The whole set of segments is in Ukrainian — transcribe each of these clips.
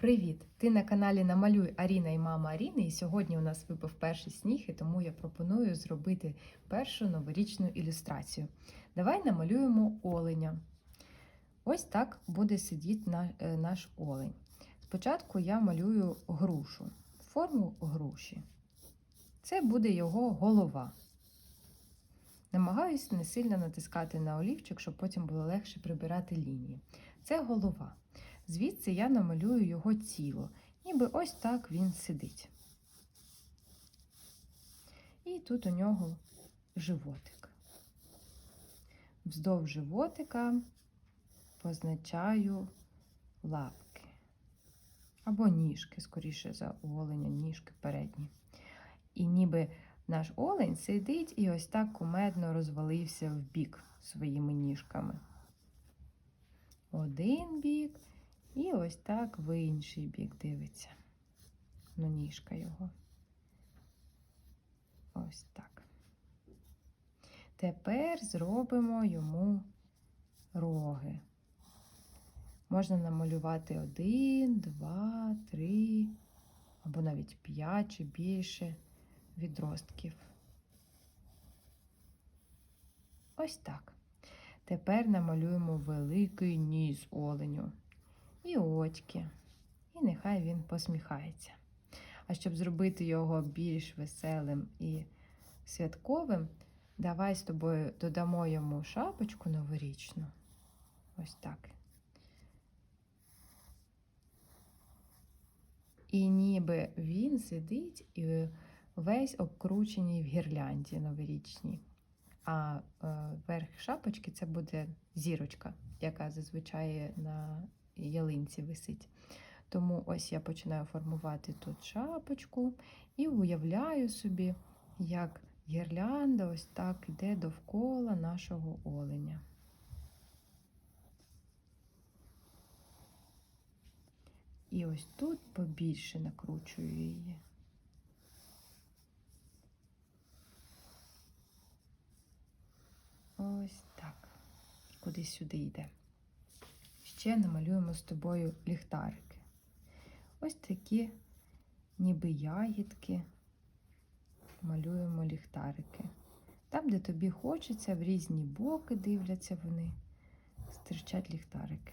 Привіт! Ти на каналі Намалюй Аріна і мама Аріни. І сьогодні у нас випав перший сніг, і тому я пропоную зробити першу новорічну ілюстрацію. Давай намалюємо оленя. Ось так буде сидіти е, наш олень. Спочатку я малюю грушу, форму груші. Це буде його голова. Намагаюсь не сильно натискати на олівчик, щоб потім було легше прибирати лінії. Це голова. Звідси я намалюю його тіло, ніби ось так він сидить. І тут у нього животик. Вздовж животика позначаю лапки. Або ніжки, скоріше за оленя, ніжки передні. І ніби наш олень сидить і ось так кумедно розвалився в бік своїми ніжками. Один бік. І ось так в інший бік дивиться. Ну, ніжка його. Ось так. Тепер зробимо йому роги. Можна намалювати один, два, три, або навіть п'ять чи більше відростків. Ось так. Тепер намалюємо великий ніс оленю і очки. І нехай він посміхається. А щоб зробити його більш веселим і святковим, давай з тобою додамо йому шапочку новорічну. Ось так. І ніби він сидить і весь обкручений в гірлянді новорічній. А е, верх шапочки це буде зірочка, яка зазвичай на ялинці висить. Тому ось я починаю формувати тут шапочку і уявляю собі, як гірлянда ось так йде довкола нашого оленя. І ось тут побільше накручую її. Ось так. Куди сюди йде. Ще намалюємо з тобою ліхтарики. Ось такі, ніби ягідки, малюємо ліхтарики. Там, де тобі хочеться, в різні боки дивляться вони, стирчать ліхтарики.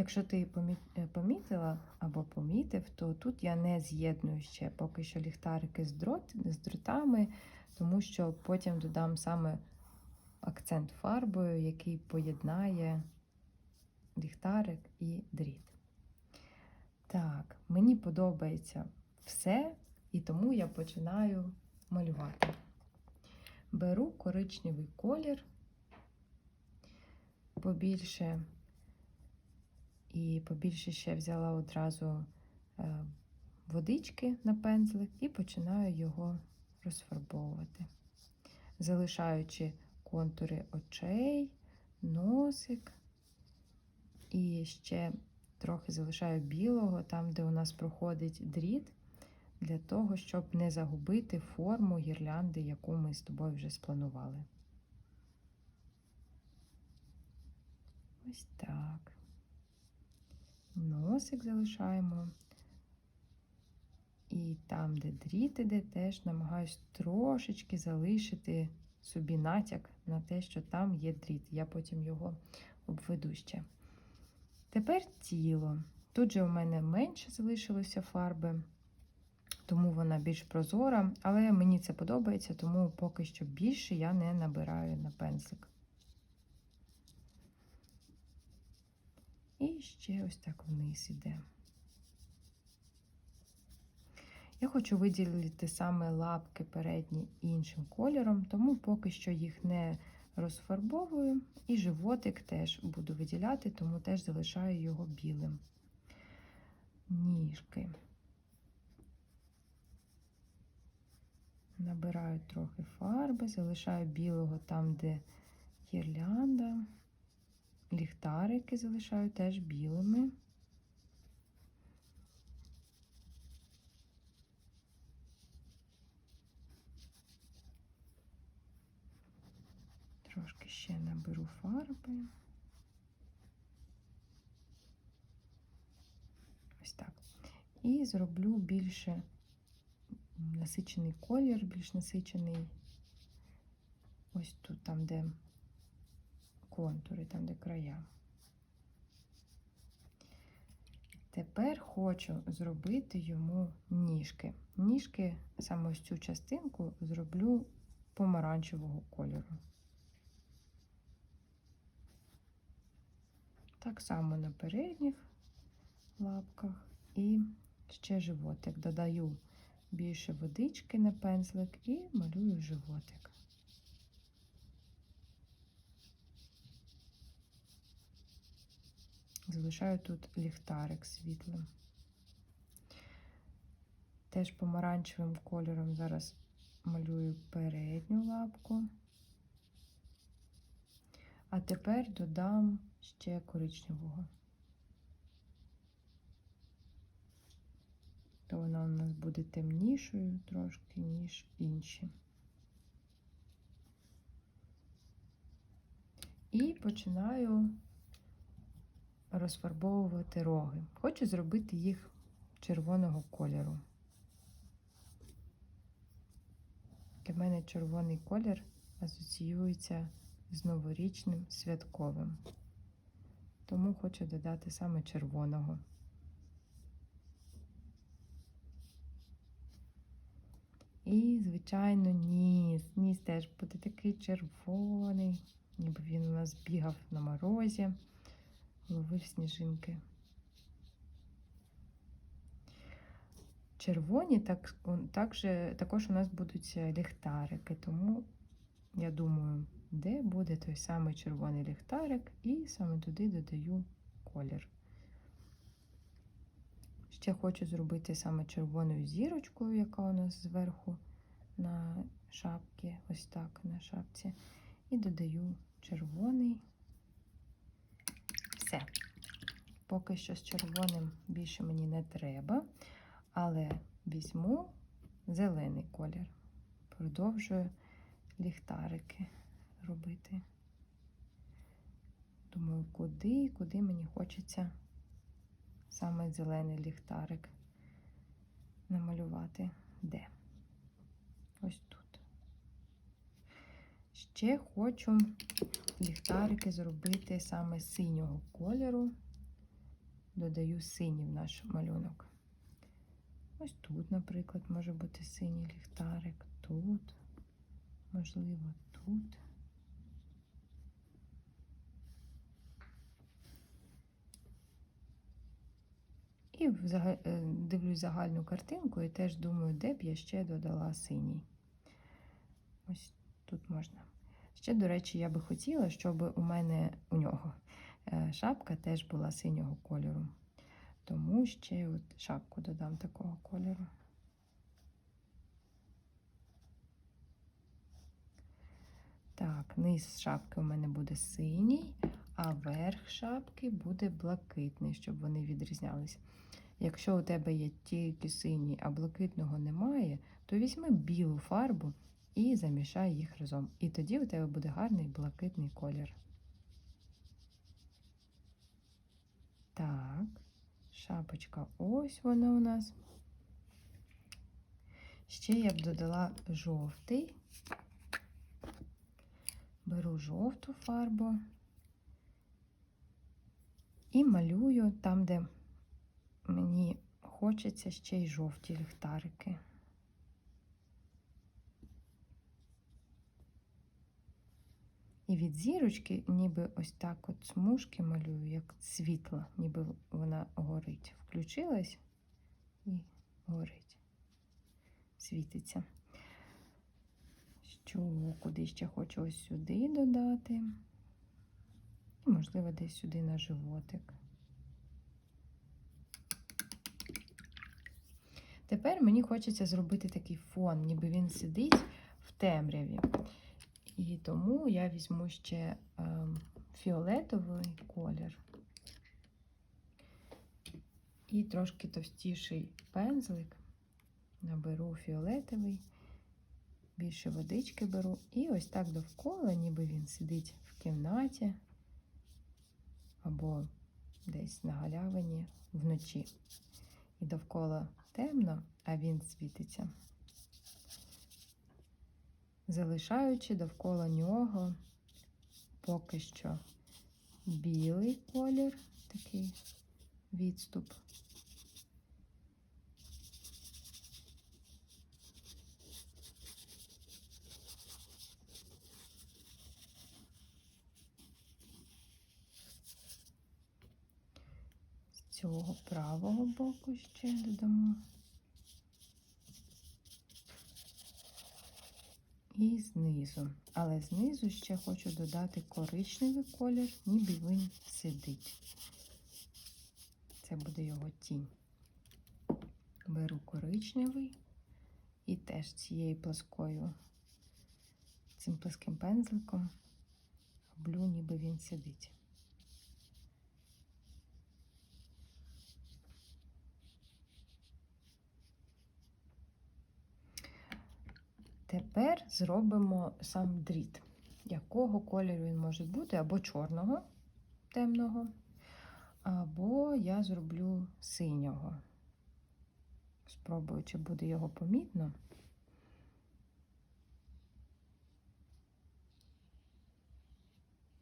Якщо ти е, помітила або помітив, то тут я не з'єдную ще поки що ліхтарики з, дрот, з дротами, тому що потім додам саме акцент фарбою, який поєднає ліхтарик і дріт. Так, мені подобається все, і тому я починаю малювати. Беру коричневий колір, побільше. І побільше ще взяла одразу е, водички на пензлик і починаю його розфарбовувати, залишаючи контури очей, носик. І ще трохи залишаю білого, там, де у нас проходить дріт, для того, щоб не загубити форму гірлянди, яку ми з тобою вже спланували. Ось так. Носик залишаємо. І там, де дріт іде, теж намагаюсь трошечки залишити собі натяк на те, що там є дріт. Я потім його обведу ще. Тепер тіло. Тут же у мене менше залишилося фарби, тому вона більш прозора, але мені це подобається, тому поки що більше я не набираю на пензлик. І ще ось так вниз іде. Я хочу виділити саме лапки передні іншим кольором, тому поки що їх не розфарбовую. І животик теж буду виділяти, тому теж залишаю його білим. Ніжки. Набираю трохи фарби, залишаю білого там, де гірлянда. Ліхтарики залишаю теж білими. Трошки ще наберу фарби. Ось так. І зроблю більше насичений колір, більш насичений. Ось тут, там, де контури, там, де края. Тепер хочу зробити йому ніжки. Ніжки, саме ось цю частинку, зроблю помаранчевого кольору. Так само на передніх лапках і ще животик. Додаю більше водички на пензлик і малюю животик. Залишаю тут ліхтарик світлим. Теж помаранчевим кольором зараз малюю передню лапку. А тепер додам ще коричневого. То вона у нас буде темнішою трошки, ніж інші. І починаю розфарбовувати роги. Хочу зробити їх червоного кольору. Для мене червоний колір асоціюється з новорічним святковим. Тому хочу додати саме червоного. І, звичайно, ніс. Ніс теж буде такий червоний, ніби він у нас бігав на морозі, ловив сніжинки. Червоні так, також, також у нас будуть ліхтарики, тому я думаю, де буде той самий червоний ліхтарик, і саме туди додаю колір. Ще хочу зробити саме червоною зірочкою, яка у нас зверху на шапці, ось так на шапці. І додаю червоний. Все. Поки що з червоним більше мені не треба, але візьму зелений колір. Продовжую ліхтарики робити. Думаю, куди, і куди мені хочеться саме зелений ліхтарик намалювати де. Ось тут. Ще хочу ліхтарики зробити саме синього кольору. Додаю синій в наш малюнок. Ось тут, наприклад, може бути синій ліхтарик, тут, можливо, тут. І е, дивлюсь загальну картинку і теж думаю, де б я ще додала синій. Ось тут можна. Ще, до речі, я би хотіла, щоб у мене у нього е, шапка теж була синього кольору. Тому ще от шапку додам такого кольору. Так, низ шапки у мене буде синій, а верх шапки буде блакитний, щоб вони відрізнялися. Якщо у тебе є тільки синій, а блакитного немає, то візьми білу фарбу і замішай їх разом. І тоді у тебе буде гарний блакитний колір. Так, шапочка ось вона у нас. Ще я б додала жовтий. Беру жовту фарбу і малюю там, де мені хочеться ще й жовті ліхтарики. І від зірочки ніби ось так от смужки малюю, як світло, ніби вона горить. Включилась і горить, світиться. Що, куди ще хочу ось сюди додати. І, можливо, десь сюди на животик. Тепер мені хочеться зробити такий фон, ніби він сидить в темряві. І тому я візьму ще е, фіолетовий колір і трошки товстіший пензлик, наберу фіолетовий, більше водички беру. І ось так довкола, ніби він сидить в кімнаті або десь на галявині вночі. І довкола темно, а він світиться. Залишаючи довкола нього поки що білий колір, такий відступ. З цього правого боку ще додамо. І знизу. Але знизу ще хочу додати коричневий колір, ніби він сидить. Це буде його тінь. Беру коричневий і теж цією плоскою, цим плоским пензликом роблю, ніби він сидить. Тепер зробимо сам дріт. Якого кольору він може бути, або чорного, темного, або я зроблю синього. Спробую, чи буде його помітно.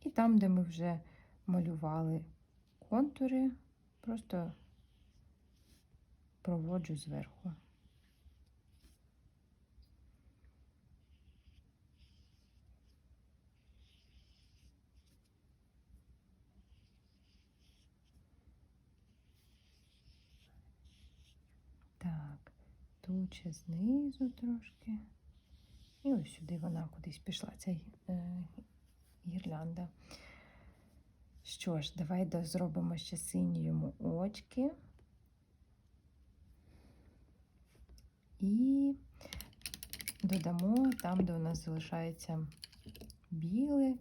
І там, де ми вже малювали контури, просто проводжу зверху. Так, тут ще знизу трошки. І ось сюди вона кудись пішла, ця е, гірлянда. Що ж, давай зробимо ще сині йому очки. І додамо там, де у нас залишається білий.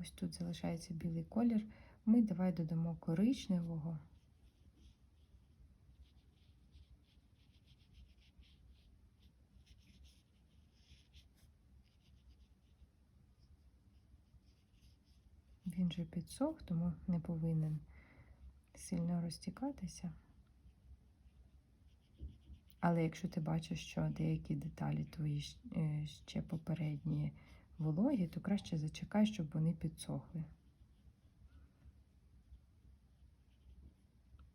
Ось тут залишається білий колір. Ми давай додамо коричневого. Він же підсох, тому не повинен сильно розтікатися. Але якщо ти бачиш, що деякі деталі твої е, ще попередні вологі, то краще зачекай, щоб вони підсохли.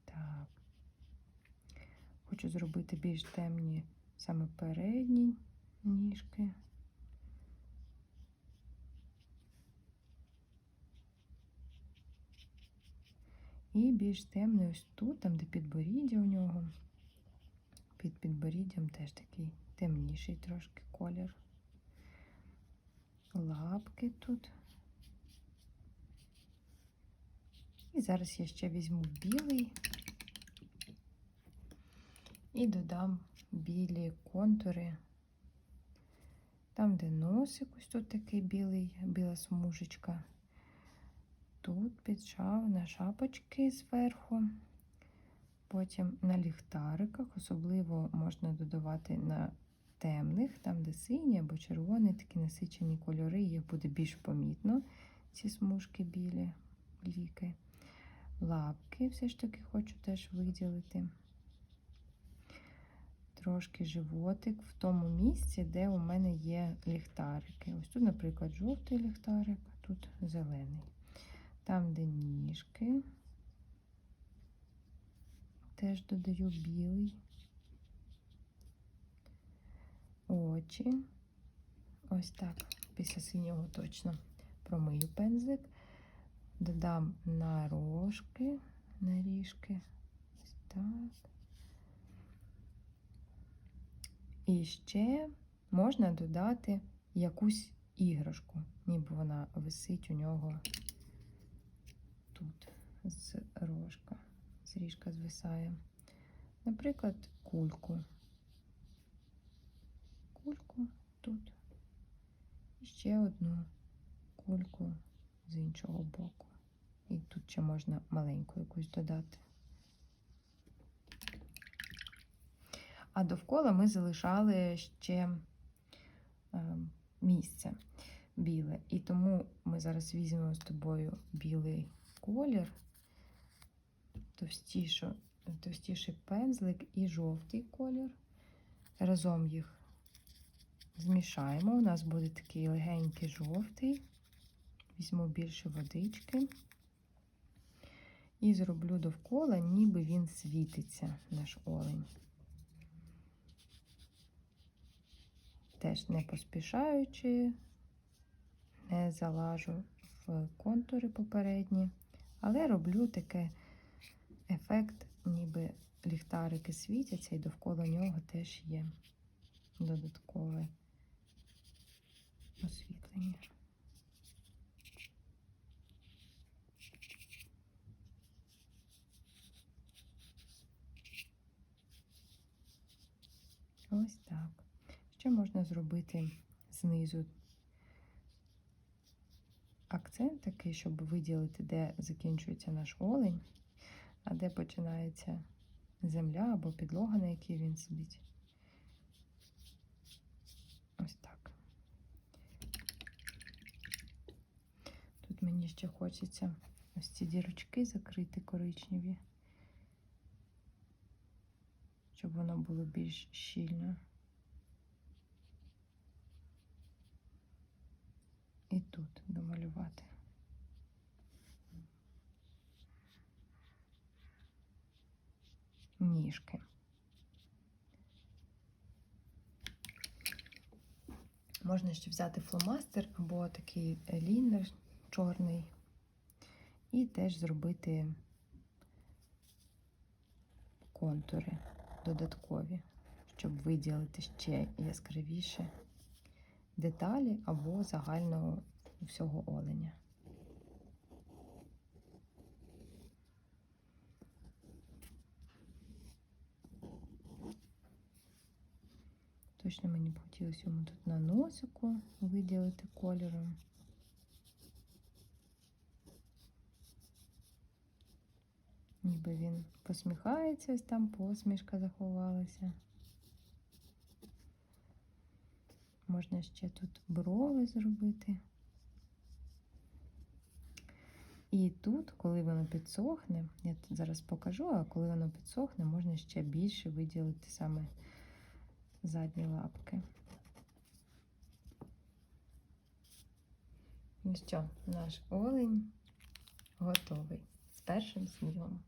Так. Хочу зробити більш темні саме передні ніжки. І більш темний ось тут, там, де підборіддя у нього. Під підборіддям теж такий темніший трошки колір. Лапки тут. І зараз я ще візьму білий і додам білі контури. Там, де носик, ось тут такий білий, біла смужечка. Тут підшав на шапочки зверху. Потім на ліхтариках, особливо можна додавати на темних, там, де сині або червоні, такі насичені кольори, їх буде більш помітно, ці смужки білі, бліки. Лапки все ж таки хочу теж виділити. Трошки животик в тому місці, де у мене є ліхтарики. Ось тут, наприклад, жовтий ліхтарик, тут зелений. Там, де ніжки, теж додаю білий. Очі. Ось так, після синього точно промию пензлик. Додам на рожки, на ріжки. Ось так. І ще можна додати якусь іграшку, ніби вона висить у нього тут з рожка, з ріжка звисає. Наприклад, кульку. Кульку тут. І ще одну кульку з іншого боку. І тут ще можна маленьку якусь додати. А довкола ми залишали ще е, місце біле. І тому ми зараз візьмемо з тобою білий колір, товстішу, товстіший пензлик і жовтий колір. Разом їх змішаємо. У нас буде такий легенький жовтий. Візьму більше водички і зроблю довкола, ніби він світиться, наш олень. Теж не поспішаючи, не залажу в контури попередні, але роблю таке ефект, ніби ліхтарики світяться, і довкола нього теж є додаткове освітлення. Ось так. Ще можна зробити знизу акцент такий, щоб виділити, де закінчується наш олень, а де починається земля або підлога, на якій він сидить. Ось так. Тут мені ще хочеться ось ці дірочки закрити коричневі, щоб воно було більш щільно. І тут домалювати. Ніжки. Можна ще взяти фломастер або такий лінер чорний, і теж зробити контури додаткові, щоб виділити ще яскравіше деталі або загального всього оленя. Точно мені б хотілося йому тут на носику виділити кольором. Ніби він посміхається, ось там посмішка заховалася. Можна ще тут брови зробити. І тут, коли воно підсохне, я зараз покажу, а коли воно підсохне, можна ще більше виділити саме задні лапки. Ну що, наш олень готовий з першим снігом.